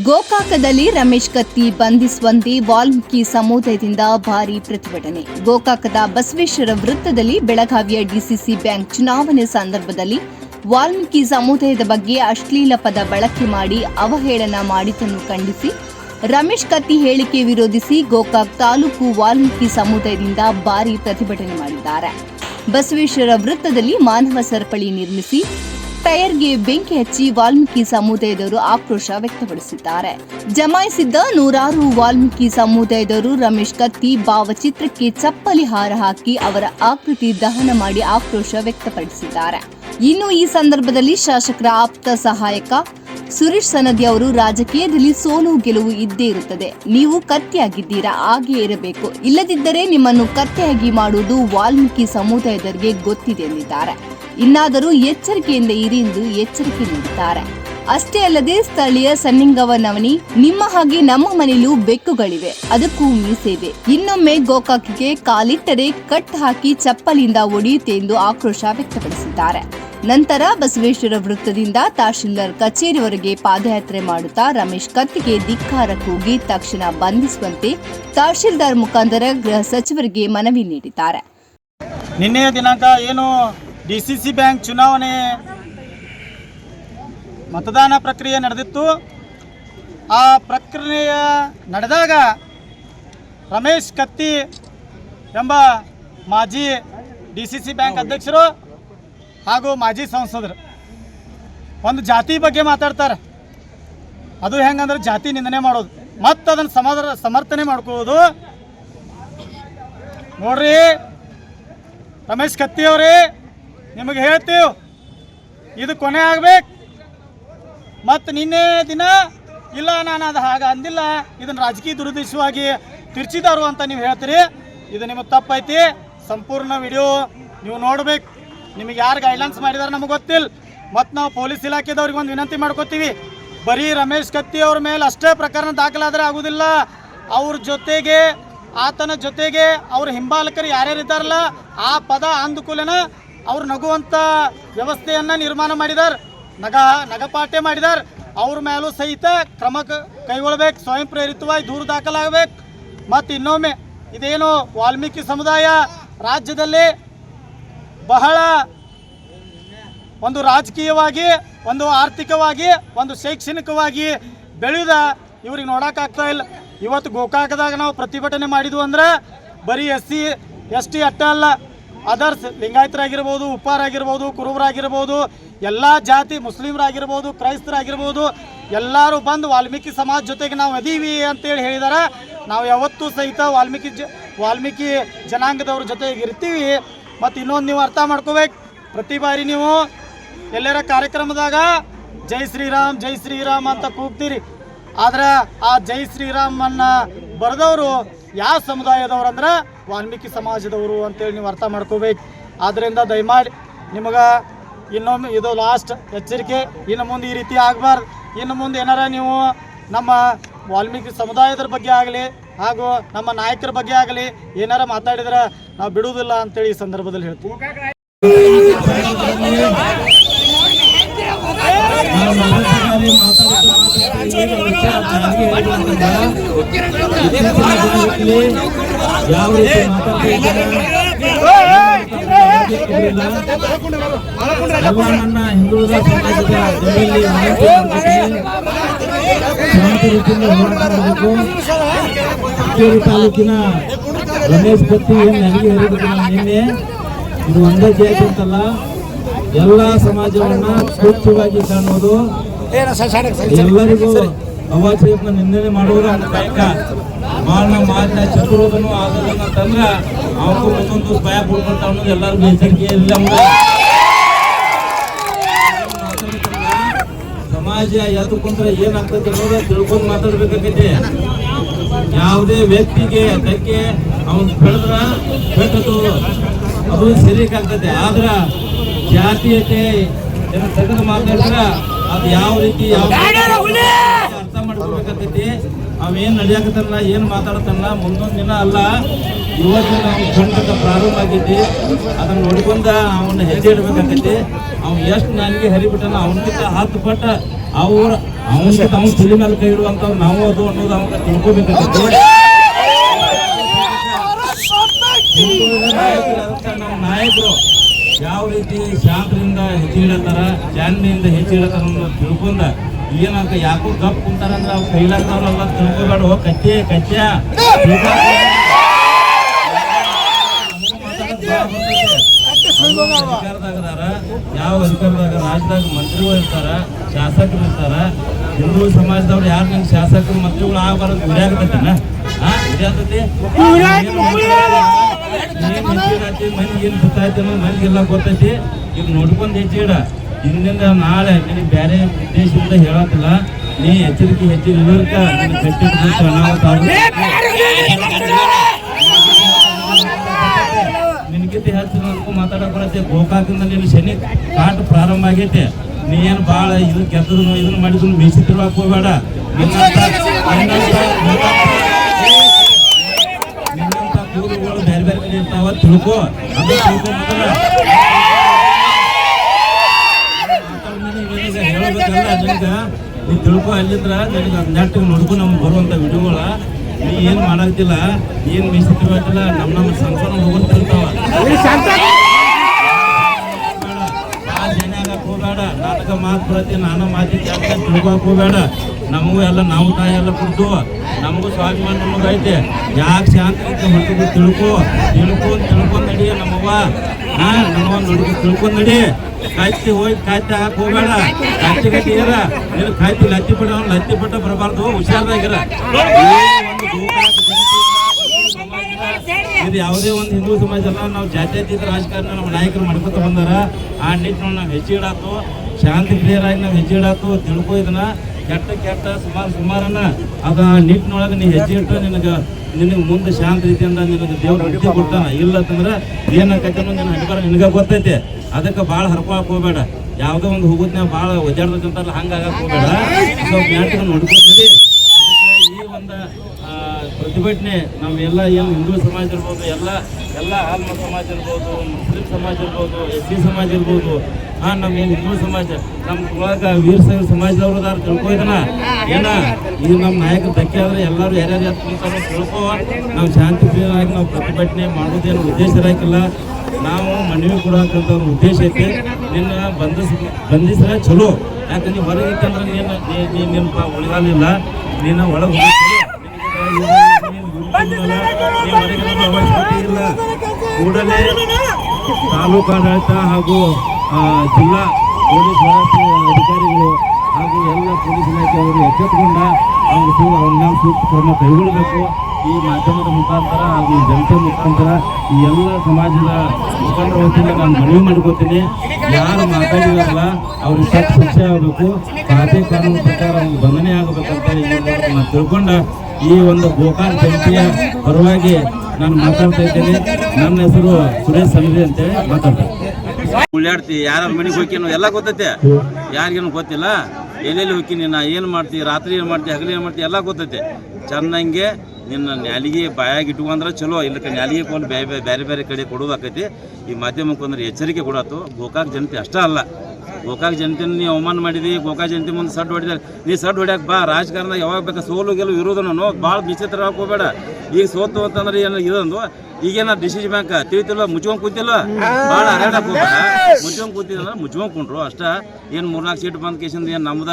ಗೋಕಾಕದಲ್ಲಿ ರಮೇಶ್ ಕತ್ತಿ ಬಂಧಿಸುವಂತೆ ವಾಲ್ಮೀಕಿ ಸಮುದಾಯದಿಂದ ಭಾರೀ ಪ್ರತಿಭಟನೆ. ಗೋಕಾಕದ ಬಸವೇಶ್ವರ ವೃತ್ತದಲ್ಲಿ ಬೆಳಗಾವಿಯ ಡಿಸಿಸಿ ಬ್ಯಾಂಕ್ ಚುನಾವಣೆ ಸಂದರ್ಭದಲ್ಲಿ ವಾಲ್ಮೀಕಿ ಸಮುದಾಯದ ಬಗ್ಗೆ ಅಶ್ಲೀಲ ಪದ ಬಳಕೆ ಮಾಡಿ ಅವಹೇಳನ ಮಾಡಿದ್ದನ್ನು ಖಂಡಿಸಿ, ರಮೇಶ್ ಕತ್ತಿ ಹೇಳಿಕೆ ವಿರೋಧಿಸಿ ಗೋಕಾಕ್ ತಾಲೂಕು ವಾಲ್ಮೀಕಿ ಸಮುದಾಯದಿಂದ ಭಾರೀ ಪ್ರತಿಭಟನೆ ಮಾಡಿದ್ದಾರೆ. ಬಸವೇಶ್ವರ ವೃತ್ತದಲ್ಲಿ ಮಾನವ ಸರಪಳಿ ನಿರ್ಮಿಸಿ ಟೈರ್ಗೆ ಬೆಂಕಿ ಹಚ್ಚಿ ವಾಲ್ಮೀಕಿ ಸಮುದಾಯದವರು ಆಕ್ರೋಶ ವ್ಯಕ್ತಪಡಿಸಿದ್ದಾರೆ. ಜಮಾಯಿಸಿದ್ದ ನೂರಾರು ವಾಲ್ಮೀಕಿ ಸಮುದಾಯದವರು ರಮೇಶ್ ಕತ್ತಿ ಭಾವಚಿತ್ರಕ್ಕೆ ಚಪ್ಪಲಿ ಹಾರ ಹಾಕಿ ಅವರ ಆಕೃತಿ ದಹನ ಮಾಡಿ ಆಕ್ರೋಶ ವ್ಯಕ್ತಪಡಿಸಿದ್ದಾರೆ. ಇನ್ನು ಈ ಸಂದರ್ಭದಲ್ಲಿ ಶಾಸಕರ ಆಪ್ತ ಸಹಾಯಕ ಸುರೇಶ್ ಸನದಿ ಅವರು ರಾಜಕೀಯದಲ್ಲಿ ಸೋಲು ಗೆಲುವು ಇದ್ದೇ ಇರುತ್ತದೆ. ನೀವು ಕತ್ತೆಯಾಗಿದ್ದೀರಾ? ಹಾಗೆ ಇರಬೇಕು. ಇಲ್ಲದಿದ್ದರೆ ನಿಮ್ಮನ್ನು ಕತ್ತೆಯಾಗಿ ಮಾಡುವುದು ವಾಲ್ಮೀಕಿ ಸಮುದಾಯದವರಿಗೆ ಗೊತ್ತಿದೆ ಎಂದಿದ್ದಾರೆ. ಇನ್ನಾದರೂ ಎಚ್ಚರಿಕೆಯಿಂದ ಇರಿ ಎಂದು ಎಚ್ಚರಿಕೆ ನೀಡುತ್ತಾರೆ. ಅಷ್ಟೇ ಅಲ್ಲದೆ ಸ್ಥಳೀಯ ಸನ್ನಿಂಗವ ನವನಿ ನಿಮ್ಮ ಹಾಗೆ ನಮ್ಮ ಮನೆಯಲ್ಲೂ ಬೆಕ್ಕುಗಳಿವೆ. ಅದಕ್ಕೂ ಮೀಸೇವೆ ಇನ್ನೊಮ್ಮೆ ಗೋಕಾಕಿಗೆ ಕಾಲಿಟ್ಟರೆ ಕಟ್ ಹಾಕಿ ಚಪ್ಪಲಿಯಿಂದ ಒಡೆಯುತ್ತೆ ಎಂದು ಆಕ್ರೋಶ ವ್ಯಕ್ತಪಡಿಸಿದ್ದಾರೆ. ನಂತರ ಬಸವೇಶ್ವರ ವೃತ್ತದಿಂದ ತಹಶೀಲ್ದಾರ್ ಕಚೇರಿವರೆಗೆ ಪಾದಯಾತ್ರೆ ಮಾಡುತ್ತಾ ರಮೇಶ್ ಕತ್ತಿಗೆ ಧಿಕ್ಕಾರ ಕೂಗಿ ತಕ್ಷಣ ಬಂಧಿಸುವಂತೆ ತಹಶೀಲ್ದಾರ್ ಮುಖಾಂತರ ಗೃಹ ಸಚಿವರಿಗೆ ಮನವಿ ನೀಡಿದ್ದಾರೆ. ನಿನ್ನೆಯ ದಿನಾಂಕ ಏನು? ಡಿ ಬ್ಯಾಂಕ್ ಚುನಾವಣೆ ಮತದಾನ ಪ್ರಕ್ರಿಯೆ ನಡೆದಿತ್ತು. ಆ ಪ್ರಕ್ರಿಯೆ ನಡೆದಾಗ ರಮೇಶ್ ಕತ್ತಿ ಎಂಬ ಮಾಜಿ ಡಿ ಸಿ ಸಿ ಬ್ಯಾಂಕ್ ಅಧ್ಯಕ್ಷರು ಹಾಗೂ ಮಾಜಿ ಸಂಸದರು ಒಂದು ಜಾತಿ ಬಗ್ಗೆ ಮಾತಾಡ್ತಾರೆ. ಅದು ಹೆಂಗಂದ್ರೆ ಜಾತಿ ನಿಂದನೆ ಮಾಡೋದು. ಮತ್ತು ಅದನ್ನು ಸಮರ್ಥನೆ ಮಾಡ್ಕೋದು ನೋಡ್ರಿ, ರಮೇಶ್ ಕತ್ತಿ ಅವ್ರಿ ನಿಮಗೆ ಹೇಳ್ತೀವಿ. ಇದು ಕೊನೆ ಆಗ್ಬೇಕು. ಮತ್ತು ನಿನ್ನೆ ದಿನ, ಇಲ್ಲ, ನಾನು ಅದು ಹಾಗೆ ಅಂದಿಲ್ಲ. ಇದನ್ನು ರಾಜಕೀಯ ದುರುದ್ದೇಶವಾಗಿ ತಿರ್ಚಿದಾರು ಅಂತ ನೀವು ಹೇಳ್ತೀರಿ. ಇದು ನಿಮಗೆ ತಪ್ಪೈತಿ. ಸಂಪೂರ್ಣ ವಿಡಿಯೋ ನೀವು ನೋಡ್ಬೇಕು. ನಿಮಗೆ ಯಾರು ಗೈಡ್ಲೈನ್ಸ್ ಮಾಡಿದಾರೆ ನಮಗೆ ಗೊತ್ತಿಲ್ಲ. ಮತ್ತು ನಾವು ಪೊಲೀಸ್ ಇಲಾಖೆದವ್ರಿಗೆ ಒಂದು ವಿನಂತಿ ಮಾಡ್ಕೋತೀವಿ. ಬರೀ ರಮೇಶ್ ಕತ್ತಿ ಅವ್ರ ಮೇಲೆ ಅಷ್ಟೇ ಪ್ರಕರಣ ದಾಖಲಾದರೆ ಆಗುದಿಲ್ಲ. ಅವ್ರ ಜೊತೆಗೆ, ಆತನ ಜೊತೆಗೆ ಅವ್ರ ಹಿಂಬಾಲಕರು ಯಾರ್ಯಾರು ಇದ್ದಾರಲ್ಲ ಆ ಪದ ಅಂದುಕೂಲನ ಅವ್ರು ನಗುವಂಥ ವ್ಯವಸ್ಥೆಯನ್ನು ನಿರ್ಮಾಣ ಮಾಡಿದಾರೆ, ನಗ ನಗಪಾಠೆ ಮಾಡಿದಾರೆ. ಅವ್ರ ಮೇಲೂ ಸಹಿತ ಕ್ರಮ ಕೈಗೊಳ್ಬೇಕು, ಸ್ವಯಂ ಪ್ರೇರಿತವಾಗಿ ದೂರು ದಾಖಲಾಗಬೇಕು. ಮತ್ತು ಇನ್ನೊಮ್ಮೆ ಇದೇನು ವಾಲ್ಮೀಕಿ ಸಮುದಾಯ ರಾಜ್ಯದಲ್ಲಿ ಬಹಳ ಒಂದು ರಾಜಕೀಯವಾಗಿ, ಒಂದು ಆರ್ಥಿಕವಾಗಿ, ಒಂದು ಶೈಕ್ಷಣಿಕವಾಗಿ ಬೆಳೆದ ಇವ್ರಿಗೆ ನೋಡೋಕ್ಕಾಗ್ತಾ ಇಲ್ಲ. ಇವತ್ತು ಗೋಕಾಕದಾಗ ನಾವು ಪ್ರತಿಭಟನೆ ಮಾಡಿದ್ವು ಅಂದ್ರೆ ಬರೀ ಎಸ್ ಸಿ, ಎಸ್ ಟಿ ಅಟ್ಟ ಅಲ್ಲ. ಅದರ್ಸ್ ಲಿಂಗಾಯತರಾಗಿರ್ಬೋದು, ಉಪ್ಪಾರಾಗಿರ್ಬೋದು, ಕುರುಬರಾಗಿರ್ಬೋದು, ಎಲ್ಲ ಜಾತಿ ಮುಸ್ಲಿಮರಾಗಿರ್ಬೋದು, ಕ್ರೈಸ್ತರಾಗಿರ್ಬೋದು, ಎಲ್ಲರೂ ಬಂದು ವಾಲ್ಮೀಕಿ ಸಮಾಜ ಜೊತೆಗೆ ನಾವು ಅದೀವಿ ಅಂತೇಳಿ ಹೇಳಿದಾರೆ. ನಾವು ಯಾವತ್ತೂ ಸಹಿತ ವಾಲ್ಮೀಕಿ ಜ, ವಾಲ್ಮೀಕಿ ಜನಾಂಗದವ್ರ ಜೊತೆಗೆ ಇರ್ತೀವಿ. ಮತ್ತು ಇನ್ನೊಂದು ನೀವು ಅರ್ಥ ಮಾಡ್ಕೋಬೇಕು. ಪ್ರತಿ ಬಾರಿ ನೀವು ಎಲ್ಲರ ಕಾರ್ಯಕ್ರಮದಾಗ ಜೈ ಶ್ರೀರಾಮ್ ಜೈ ಶ್ರೀರಾಮ್ ಅಂತ ಕೂಗ್ತೀರಿ. ಆದ್ರೆ ಆ ಜೈ ಶ್ರೀರಾಮ್ ಅನ್ನ ಬರೆದವರು ಯಾವ ಸಮುದಾಯದವ್ರು ಅಂದ್ರೆ ವಾಲ್ಮೀಕಿ ಸಮಾಜದವರು ಅಂತೇಳಿ ನೀವು ಅರ್ಥ ಮಾಡ್ಕೋಬೇಕು. ಆದ್ದರಿಂದ ದಯಮಾಡಿ ನಿಮಗೆ ಇನ್ನೊಮ್ಮೆ ಇದು ಲಾಸ್ಟ್ ಎಚ್ಚರಿಕೆ, ಇನ್ನು ಮುಂದೆ ಈ ರೀತಿ ಆಗಬಾರ್ದು. ಇನ್ನು ಮುಂದೆ ಏನಾರ ನೀವು ನಮ್ಮ ವಾಲ್ಮೀಕಿ ಸಮುದಾಯದ ಬಗ್ಗೆ ಆಗಲಿ ಹಾಗೂ ನಮ್ಮ ನಾಯಕರ ಬಗ್ಗೆ ಆಗಲಿ ಏನಾರ ಮಾತಾಡಿದ್ರೆ ನಾವು ಬಿಡುವುದಿಲ್ಲ ಅಂತೇಳಿ ಈ ಸಂದರ್ಭದಲ್ಲಿ ಹೇಳ್ತೀವಿ ಯಾವ ರೀತಿ ಹಿಂದುಳಿದ ಸಮಾಜದ. ಶಾಂತ ರೀತಿಯಿಂದ ಹೋರಾಟ ಮಾಡಬೇಕು. ಕಿತ್ತೂರು ತಾಲೂಕಿನ ರಮೇಶ್ ಪತ್ತಿ ಏನು ನನಗೆ ಹೇಳಿದ್ರು ನಿನ್ನೆ. ಇದು ಒಂದೇ ಜಾತಿ ಅಂತಲ್ಲ ಎಲ್ಲ ಸಮಾಜವನ್ನ ಸ್ವಚ್ಛವಾಗಿ ಕಾಣುವುದು ಎಲ್ಲರಿಗೂ ಅವಾಚ್ಯನ ನಿಂದನೆ ಮಾಡುವುದು ಒಂದು ಬಯಕ ಮಾನ ಮಾತಿನ ಚತುರೋದನು ಆಗೋದನ್ನ ತಂದ್ರ ಅವಕ್ಕೂ ಒಂದೊಂದು ಭಯ ಬಿಡ್ಕೊಂತ ಅನ್ನೋದು ಎಲ್ಲರಿಗೂ ಎಚ್ಚರಿಕೆ ಇಲ್ಲ ಸಮಾಜ ಎದ್ದುಕೊಂಡ್ರೆ ಏನಾಗ್ತದೆ ಅನ್ನೋದು ತಿಳ್ಕೊಂಡು ಮಾತಾಡ್ಬೇಕಾಗೈತಿ. ಯಾವುದೇ ವ್ಯಕ್ತಿಗೆ ಅದಕ್ಕೆ ಅವನು ಬೆಳೆದ್ರ ಬೆಟ್ಟದು ಅದು ಸರಿಯಾಗ್ತದೆ ಆದ್ರ ಜಾತೀಯತೆ ತೆಗೆದು ಮಾತಾಡಿದ್ರೆ ಅದು ಯಾವ ರೀತಿ ಯಾವ ಅರ್ಥ ಮಾಡ್ಕೋಬೇಕಾಗ್ತೈತಿ ಅವೇನ್ ನಡೆಯಾಕತ್ತಾನ ಏನ್ ಮಾತಾಡತ್ತಲ್ಲ, ಮುಂದೊಂದ್ ದಿನ ಅಲ್ಲ, ಇವತ್ತು ನಾವು ಖಂಡಕ ಪ್ರಾರಂಭ ಆಗೈತಿ ಅದನ್ನ ನೋಡ್ಕೊಂಡ ಅವನ್ನ ಹೆಜ್ಜೆ ಇಡ್ಬೇಕಾಗೈತಿ ಅವ್ನು ಎಷ್ಟು ನನಗೆ ಹರಿಬಿಟ್ಟನ ಅವನಿಗಿಂತ ಹತ್ತು ಪಟ್ಟ ಅವ್ರ ಅವನಿಗೆ ಅವ್ನ ತಲೆ ಮೇಲೆ ಕೈ ಇಡುವಂತ ನಾವು ಅದು ಅನ್ನೋದು ಅವನ ತಿಳ್ಕೊಬೇಕಂತೈತಿ ನಾಯಕರು ಯಾವ ರೀತಿ ಶಾಂತರಿಂದ ಹೆಚ್ಚಿಡತ್ತಾರ ಜಾನ್ಮೆಯಿಂದ ಹೆಚ್ಚಿಡತ್ತಾರ ಅನ್ನೋದು ತಿಳ್ಕೊಂಡ ಏನಾಗ ಯಾಕೋ ಗಪ್ ಕುಂತಾರಂದ್ರೆ ಅವ್ರು ಕೈಲಾಗ್ದವ್ರಲ್ಲ ತಿಳ್ಕೊಬೇಡ. ಕಚ್ಚೆ ಕಚ್ಚ. ಅಧಿಕಾರದಾಗದಾರ. ಯಾವ ಅಧಿಕಾರದಾಗ? ರಾಜ್ಯದಾಗ ಮಂತ್ರಿಗಳು ಇರ್ತಾರ ಶಾಸಕರು ಇರ್ತಾರ. ಹಿಂದೂ ಸಮಾಜದವ್ರು ಯಾರು ನಿಮ್ ಶಾಸಕರು ಮಂತ್ರಿಗಳು ಆಗಬಾರದು ಗುರಿಯಾಗತ್ತೇನ ಮಂದಿಗೆ ಏನು ಗೊತ್ತಾಯ್ತು ಅನ್ನೋದು ಮಂದಿಗೆಲ್ಲ ಗೊತ್ತೈತಿ. ಇದು ನೋಡ್ಕೊಂಡು ಹೆಚ್ಚಿಡ ಇಂದಿಂದ ನಾಳೆ ನಿನಗೆ ಬೇರೆ ಉದ್ದೇಶದಿಂದ ಹೇಳತ್ತಿಲ್ಲ ನೀ ಎಚ್ಚರಿಕೆ ಹೆಚ್ಚಿನ ಇಳಿರ್ಕ ನಿನಗೆ ಗಟ್ಟಿ ಅನಾಹುತ ನಿನಗಿಂತ ಹೆಚ್ಚು ನನಗೂ ಮಾತಾಡಕ್ ಬರತ್ತೆ ಗೋಕಾಕಿಂದ ನಿನ್ನ ಶನಿ ಕಾಟ ಪ್ರಾರಂಭ ಆಗೈತೆ. ನೀ ಏನು ಭಾಳ ಇದು ಕೆದ್ದನು ಇದನ್ನ ಮಾಡಿದ್ರು ಮೀಸಿ ಹೋಗ್ಬೇಡ. ನಿನ್ನಂತ ಕೂದಲುಗಳು ಬೇರೆ ಬೇರೆ ಕಡೆ ಇರ್ತಾವ ತಿಳ್ಕೋ. ಅದು ತಿಳ್ಕೊ ನೀ ತಿಳ್ಕೊ ಅಲ್ಲಿದ್ರ ನನಗೆ ನೆಟ್ಟಿಗೆ ನೋಡ್ಕೊ ನಮ್ಗೆ ಬರುವಂಥ ವಿಡಿಯೋಗಳ. ನೀ ಏನು ಮಾಡಾಕ್ತಿಲ್ಲ, ಏನು ಮೀಸಲಿಲ್ಲ ನಮ್ಮ ನಮ್ಮ ಸಂಸಾರ ಹೋಗ್ತಿರ್ತಾವ ಆ ಜನ ಹೋಗ್ಬೇಡ ನಾಟಕ ಮಾತು ಬರತ್ತೆ, ನಾನು ಮಾತಿ ಜಾಸ್ತಿ ಬೇಡ. ನಮಗೂ ಎಲ್ಲ ನಾವು ತಾಯಿ ಎಲ್ಲ ಕುಡ್ದು ನಮಗೂ ಸ್ವಾಭಿಮಾನ ನಮಗೆ ಐತೆ. ಯಾಕೆ ಶಾಂತ ಹೊಟ್ಟಿಗೆ ತಿಳ್ಕೊ ತಿಳ್ಕೊಂಡು ತಿಳ್ಕೊಂಡು ನಡಿ ನಮ್ಮವ್ವ. ಹಾ, ನಮ್ಮವ್ವ ನೋಡಿ ತಿಳ್ಕೊಂಡು ನಡಿ. ಕಾಯ್ತಿ ಹೋಗಿ ಕಾಯ್ತಿ ಹಾಕಿ ಹೋಗ್ಬೇಡ. ಕಾಯ್ತಿ ಗಟ್ಟಿ ಇರ. ನೀನು ಕಾಯ್ತಿ ಲತ್ತಿ ಪಡ ಲತ್ತಿ ಪಟ್ಟ ಬರಬಾರ್ದು. ಹುಷಾರದಾಗಿರ ಇದು ಯಾವುದೇ ಒಂದು ಹಿಂದೂ ಸಮಾಜ ಅಲ್ಲ ನಾವು ಜಾತ್ಯತೀತ ರಾಜಕಾರಣ ನಮ್ಮ ನಾಯಕರು ಮಾಡ್ಕೊತ ಬಂದಾರ. ಆ ನಿಟ್ಟಿನೊಳಗೆ ನಾವು ಹೆಚ್ಚಿಡಾತು ಶಾಂತಿ ಪ್ರಿಯರಾಗಿ ನಾವು ಹೆಚ್ಚಿಡಾತು ತಿಳ್ಕೊ ಇದನ್ನ. ಕೆಟ್ಟ ಕೆಟ್ಟ ಸುಮಾರು ಸುಮಾರನ್ನ ಅದ ನಿಟ್ಟಿನೊಳಗೆ ನೀ ಹೆಜ್ಜೆ ಇಟ್ಟು ನಿನಗೆ ನಿನಗೆ ಮುಂದೆ ಶಾಂತ ರೀತಿಯಿಂದ ನಿನಗೆ ದೇವ್ರ ವಿದ್ಯೆ ಕೊಡ್ತಾನ. ಇಲ್ಲ ಅಂತಂದ್ರೆ ಏನಾಕೈತೆ ನಿನ್ನ ಹಣಕಾರ ನಿನಗೆ ಗೊತ್ತೈತೆ. ಅದಕ್ಕೆ ಭಾಳ ಹರ್ಕೊಳಕ್ ಹೋಗ್ಬೇಡ. ಯಾವುದೋ ಒಂದು ಹೋಗೋದ್ನಾಗ ಭಾಳ ಒದ್ದಾಡ್ದಂತಲ್ಲ ಹಂಗೆ ಆಗಕ್ಕೆ ಹೋಗ್ಬೇಡ. ಸ್ವಲ್ಪ ನೋಡ್ಕೊಂಡು ಈ ಪ್ರತಿಭಟನೆ ನಾವೆಲ್ಲ ಏನು ಹಿಂದೂ ಸಮಾಜ ಇರ್ಬೋದು, ಎಲ್ಲ ಎಲ್ಲ ಆಲ್ಮ ಸಮಾಜ ಇರ್ಬೋದು, ಮುಸ್ಲಿಂ ಸಮಾಜ ಇರ್ಬೋದು ಎಸ್ ಸಿ ಸಮಾಜ ಇರ್ಬೋದು ಹಾಂ ನಮ್ಮ ಏನು ಹಿಂದೂ ಸಮಾಜ ನಮ್ಮ ಒಳಗೆ ವೀರ ಸೈವ ಸಮಾಜದವ್ರು ಅದಾರ ತಿಳ್ಕೊಯ್ದನ ಏನ ಇದು ನಮ್ಮ ನಾಯಕ ಧಕ್ಕೆ ಆದ್ರೆ ಎಲ್ಲರೂ ಯಾರ್ಯಾರು ಯಾರು ಕುಂತಾರೋ ತಿಳ್ಕೊ. ನಾವು ಶಾಂತಿ ಪ್ರಿಯವಾಗಿ ನಾವು ಪ್ರತಿಭಟನೆ ಮಾಡೋದೇನು ಉದ್ದೇಶ ಇರಾಕಿಲ್ಲ. ನಾವು ಮನವಿ ಕೊಡೋಕ್ಕಂತ ಒಂದು ಉದ್ದೇಶ ಐತೆ. ನಿನ್ನ ಬಂಧಿಸ್, ಬಂಧಿಸಿದ್ರೆ ಚಲೋ. ಯಾಕಂದ್ರೆ ಹೊರಗೆ ಇತ್ತಂದ್ರೆ ನೀನು, ನೀ- ನೀ ನಿಮ್ಮ ಉಳಿಗಾಲಿಲ್ಲ ನೀನು ಒಳಗೆ ಕೂಡಲೇ ತಾಲೂಕು ಆಡಳಿತ ಹಾಗೂ ಜಿಲ್ಲಾ ಪೊಲೀಸ್ ಅಧಿಕಾರಿಗಳು ಹಾಗೂ ಎಲ್ಲ ಪೊಲೀಸ್ ಇಲಾಖೆಯವರು ಎಚ್ಚೆತ್ತುಕೊಂಡ ಅವ್ರಿಗೆ ಸೂಕ್ತ ಕ್ರಮ ಕೈಗೊಳ್ಳಬೇಕು. ಈ ಮಾಧ್ಯಮದ ಮುಖಾಂತರ ಹಾಗೂ ಜನತೆ ಮುಖಾಂತರ ಈ ಎಲ್ಲ ಸಮಾಜದ ಮುಖಂಡರ ವತಿಯಿಂದ ನಾನು ಮನವಿ ಮಾಡ್ಕೋತೀನಿ. ಯಾರು ಮಾತಾಡಿದಾರಲ್ಲ, ಅವ್ರಿಗೆ ತಕ್ಕ ಶಿಕ್ಷೆ ಆಗಬೇಕು. ಖಾತೆ ಕಾನೂನು ಪ್ರಕಾರ ಅವ್ರಿಗೆ ಬಂಧನೆ ಆಗಬೇಕಂತ ನಾನು ತಿಳ್ಕೊಂಡ ಈ ಒಂದು ಗೋಕಾಕ್ ಜಯಂತಿಯ ಪರವಾಗಿ ನಾನು ಮಾತಾಡ್ತಾ ಇದ್ದೇನೆ. ನನ್ನ ಹೆಸರು ಸುರೇಶ್ ಸಂಘಿ ಅಂತೇಳಿ ಮಾತಾಡ್ತೇನೆ ಉಳ್ಳಾಡ್ತಿ ಯಾರ ಮನೆಗೆ ಹೋಗ್ಕೇನೋ ಎಲ್ಲ ಗೊತ್ತೈತೆ. ಯಾರಿಗೇನು ಗೊತ್ತಿಲ್ಲ. ಎಲ್ಲೆಲ್ಲಿ ಹೋಗ್ತೀನಿ ನಾ ಏನು ಮಾಡ್ತಿ? ರಾತ್ರಿ ಏನು ಮಾಡ್ತಿ? ಹಗಲು ಏನು ಮಾಡ್ತಿ? ಎಲ್ಲ ಗೊತ್ತೈತೆ. ಚೆನ್ನಾಗೆ ನಿನ್ನ ನ್ಯಾಲಿಗೆ ಬಾಯಾಗಿ ಇಟ್ಕೊಂಡ್ರೆ ಚಲೋ, ಇಲ್ಲಕ್ಕೆ ನ್ಯಾಲಿಗೆ ಕೊಂಡು ಬೇರೆ ಬೇರೆ ಕಡೆ ಕೊಡೋದಾಕೈತಿ ಈ ಮಾಧ್ಯಮಕ್ಕೆ ಅಂದ್ರೆ ಎಚ್ಚರಿಕೆ ಕೊಡತ್ತು ಗೋಕಾಕ್ ಜನತೆ ಅಷ್ಟೇ ಅಲ್ಲ. ಗೋಕಾಕ್ ಜನತೆ ನೀ ಅವಮಾನ ಮಾಡಿದಿ, ಗೋಕಾಕ್ ಜನತೆ ಮುಂದೆ ಸಡ್ ಹೊಡಿದ. ನೀ ಸಡ್ ಹೊಡ್ಯಾಕ ಬಾ, ರಾಜಕಾರಣದಾಗ ಯಾವಾಗ ಬೇಕಾ ಸೋಲು ಗೆಲು ಇರೋದನ್ನು ನಾನು ಭಾಳ ವಿಚಿತ್ರ ಹಾಕೋಬೇಡ. ಈಗ ಸೋತು ಅಂತಂದ್ರೆ ಏನು ಇದೊಂದು? ಈಗೇನ ಡಿಸಿಜ್ ಬ್ಯಾಂಕ್ ತಿಳಿತಿಲ್ಲ ಮುಚ್ಕೊಂಡ್ ಕೂತಿಲ್ಲ? ಭಾಳ ಹರಡಕ್ಕೆ ಹೋಗ್ಬೇಡ. ಮುಚ್ಕೊಂಡ್ ಕೂತಿದ್ರೆ ಮುಚ್ಕೊಂಡ್ ಕುಂಡ್ರು ಅಷ್ಟ. ಏನ್ ಮೂರ್ನಾಲ್ಕು ಸೀಟ್ ಬಂದ್ ಕೇಸಿಂದ ಏನು ನಮ್ದ